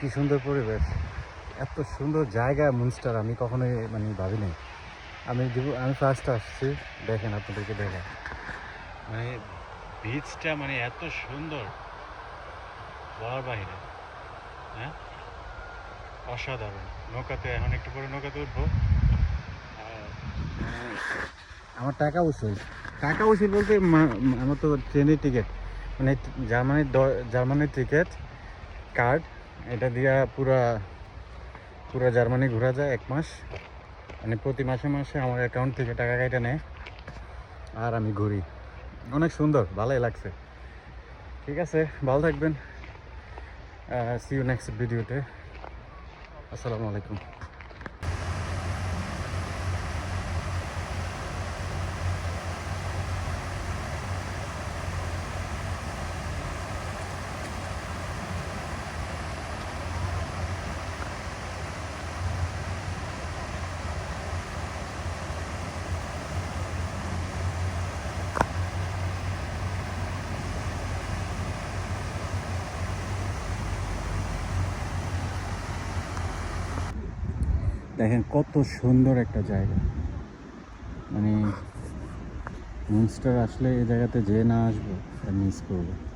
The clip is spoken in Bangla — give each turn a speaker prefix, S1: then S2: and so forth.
S1: কি সুন্দর পরিবেশ। এত সুন্দর জায়গা মুনস্টার আমি কখনোই মানে ভাবি নাই আমি আমি ফার্স্ট আসছি দেখেন আপনাদেরকে দেখেন মানে বিচটা মানে এত সুন্দর। বলার বাহিরে হ্যাঁ? অসাধারণ। নৌকাতে এখন একটু পরে নৌকাতে উঠবো। আমার টাকা উসুল। টাকা উসুল বলতে আমার তো ট্রেনের টিকিট। মানে জার্মানির জার্মানির টিকিট কার্ড এটা দিয়া পুরা পুরা জার্মানি ঘোরা যায় এক মাস। মানে প্রতি মাসে মাসে আমার অ্যাকাউন্ট থেকে টাকা কাইটা নেয়। আর আমি ঘুরি। অনেক সুন্দর, ভালোই লাগছে। ঠিক আছে, ভালো থাকবেন। সি ইউ নেক্সট ভিডিওতে আসসালামু আলাইকুম। দেখেন কত সুন্দর একটা জায়গা। মানে মুনস্টার আসলে এই জায়গাতে যে না আসব মিস করব।